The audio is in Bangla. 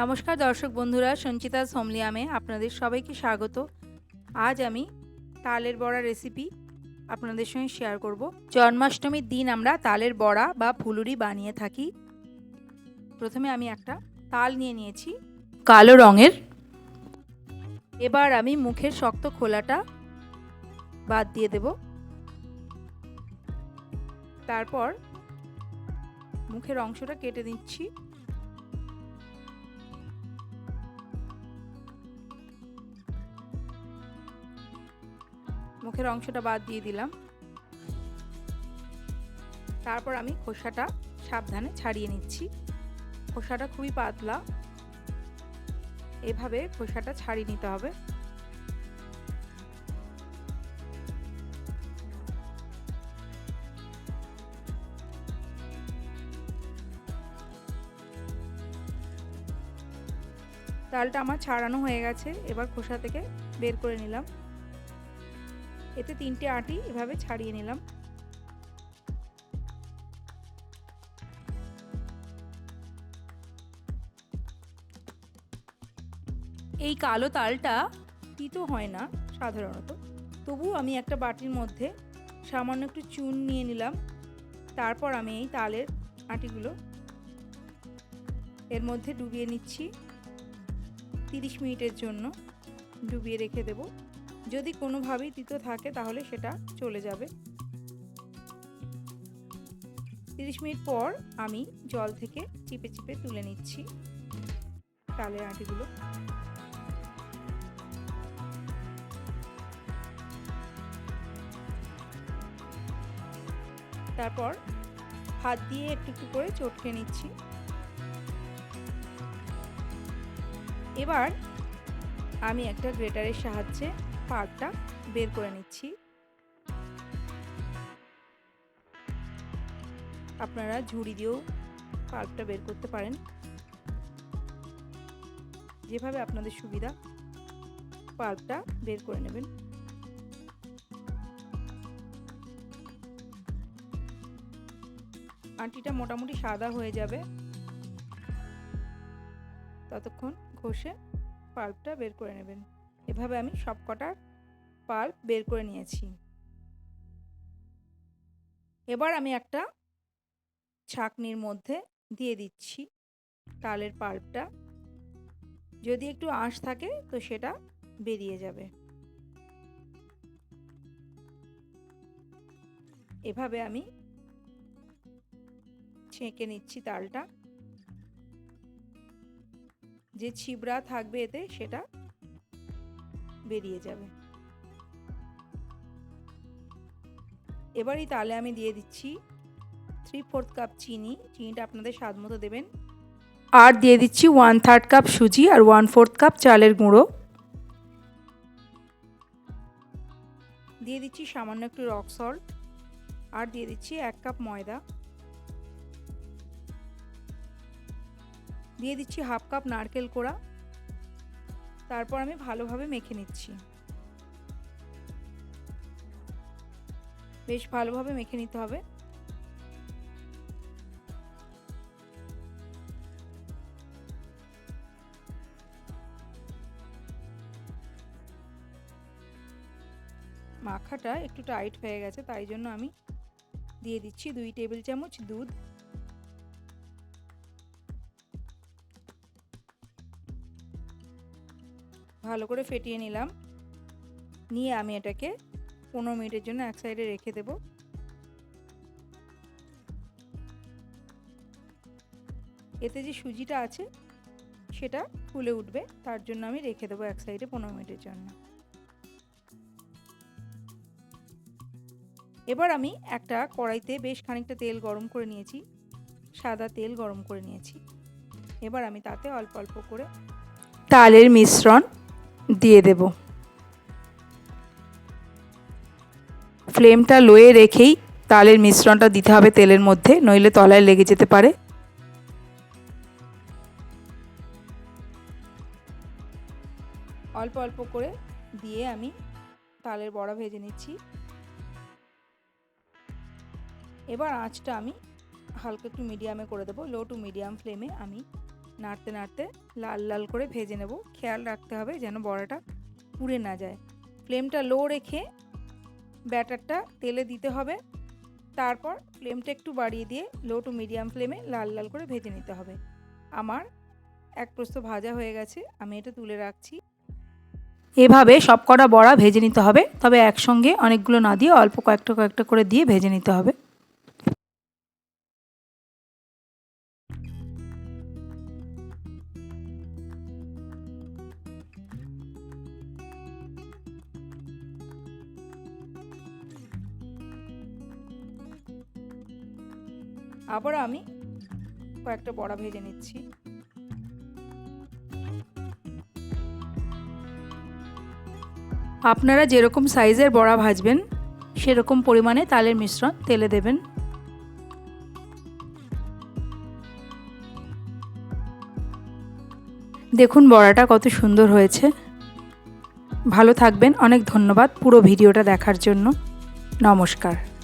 নমস্কার দর্শক বন্ধুরা, সঞ্চিতা সমলিয়ামে আপনাদের সবাইকে স্বাগত। আজ আমি তালের বড়া রেসিপি আপনাদের সঙ্গে শেয়ার করব। জন্মাষ্টমীর দিন আমরা তালের বড়া বা ফুলুরি বানিয়ে থাকি। প্রথমে আমি একটা তাল নিয়ে নিয়েছি, কালো রঙের। এবার আমি মুখের শক্ত খোলাটা বাদ দিয়ে দেব। তারপর মুখের অংশটা কেটে নিচ্ছি মুখের অংশটা বাদ দিয়ে দিলাম। তারপর আমি খোসাটা সাবধানে ছাড়িয়ে নিচ্ছি। খোসাটা খুবই পাতলা। এভাবে খোসাটা ছাড়িয়ে নিতে হবে। ডালটা আমার ছাড়ানো হয়ে গেছে। এবার খোসা থেকে বের করে নিলাম। এতে তিনটে আটি এভাবে ছাড়িয়ে নিলাম। এই কালো তালটা তিতো হয় না সাধারণত। তবু আমি একটা বাটির মধ্যে সামান্য একটু চুন নিয়ে নিলাম। তারপর আমি এই তালের আটিগুলো এর মধ্যে ডুবিয়ে নিচ্ছি। তিরিশ মিনিটের জন্য ডুবিয়ে রেখে দেব। যদি কোনোভাবেই তিতো থাকে, তাহলে সেটা চলে যাবে। তিরিশ মিনিট পর আমি জল থেকে চিপে চিপে তুলে নিচ্ছি তালের আটিগুলো। তারপর হাত দিয়ে একটু একটু করে চটকে নিচ্ছি। এবার আমি একটা গ্রেটারের সাহায্যে পার্টটা বের করে নিচ্ছি। আপনারা ঝুড়ি দিয়েও পাল্পটা বের করতে পারেন। যেভাবে আপনাদের সুবিধা পাল্পটা বের করে নেবেন। আটিটা মোটামুটি সাদা হয়ে যাবে। ততক্ষণ ঘষে পাল্পটা বের করে নেবেন। এভাবে আমি সব কটার পাল্প বের করে নিয়েছি। এবার আমি একটা ছাকনির মধ্যে দিয়ে দিচ্ছি তালের পাল্পটা। যদি একটু আঁশ থাকে তো সেটা বেরিয়ে যাবে। এভাবে আমি ছেঁকে নিচ্ছি তালটা। যে ছিবড়া থাকবে এতে সেটা বেরিয়ে যাবে। এবার এই তালে আমি দিয়ে দিচ্ছি থ্রি ফোর্থ কাপ চিনি। চিনিটা আপনাদের স্বাদ মতো দেবেন। আর দিয়ে দিচ্ছি ওয়ান থার্ড কাপ সুজি আর ওয়ান ফোর্থ কাপ চালের গুঁড়ো। দিয়ে দিচ্ছি সামান্য একটু রক সল্ট আর দিয়ে দিচ্ছি এক কাপ ময়দা। দিয়ে দিচ্ছি হাফ কাপ নারকেল কোড়া। তারপর আমি ভালোভাবে মেখে নিচ্ছি। বেশ ভালোভাবে মেখে নিতে হবে। মাখাটা একটু টাইট হয়ে গেছে, তাই জন্য আমি দিয়ে দিচ্ছি দুই টেবিল চামচ দুধ। ভালো করে ফেটিয়ে নিলাম। নিয়ে আমি এটাকে পনেরো মিনিটের জন্য এক সাইডে রেখে দেব। এতে যে সুজিটা আছে, সেটা ফুলে উঠবে। তার জন্য আমি রেখে দেবো এক সাইডে পনেরো মিনিটের জন্য। এবার আমি একটা কড়াইতে বেশ খানিকটা তেল গরম করে নিয়েছি। সাদা তেল গরম করে নিয়েছি। এবার আমি তাতে অল্প অল্প করে তালের মিশ্রণ দিয়ে দেব। ফ্লেমটা লোয়ে রেখেই তালের মিশ্রণটা দিতে হবে তেলের মধ্যে, নইলে তলায় লেগে যেতে পারে। অল্প অল্প করে দিয়ে আমি তালের বড়া ভেজে নিচ্ছি। এবার আঁচটা আমি হালকা একটু মিডিয়ামে করে দেবো, লো টু মিডিয়াম ফ্লেমে আমি নাড়তে নাড়তে লাল লাল করে ভেজে নেব। খেয়াল রাখতে হবে যেন বড়াটা পুড়ে না যায়। ফ্লেমটা লো রেখে ব্যাটারটা তেলে দিতে হবে। তারপর ফ্লেমটা একটু বাড়িয়ে দিয়ে লো টু মিডিয়াম ফ্লেমে লাল লাল করে ভেজে নিতে হবে। আমার এক প্রস্ত ভাজা হয়ে গেছে, আমি এটা তুলে রাখছি। এভাবে সব কটা বড়া ভেজে নিতে হবে, তবে একসঙ্গে অনেকগুলো না দিয়ে অল্প কয়েকটা কয়েকটা করে দিয়ে ভেজে নিতে হবে। আবার আমি কয়েকটা বড়া ভেজে নিচ্ছি। আপনারা যেরকম সাইজের বড়া ভাজবেন, সেরকম পরিমাণে তালের মিশ্রণ তেলে দেবেন। দেখুন বড়াটা কত সুন্দর হয়েছে। ভালো থাকবেন, অনেক ধন্যবাদ পুরো ভিডিওটা দেখার জন্য। নমস্কার।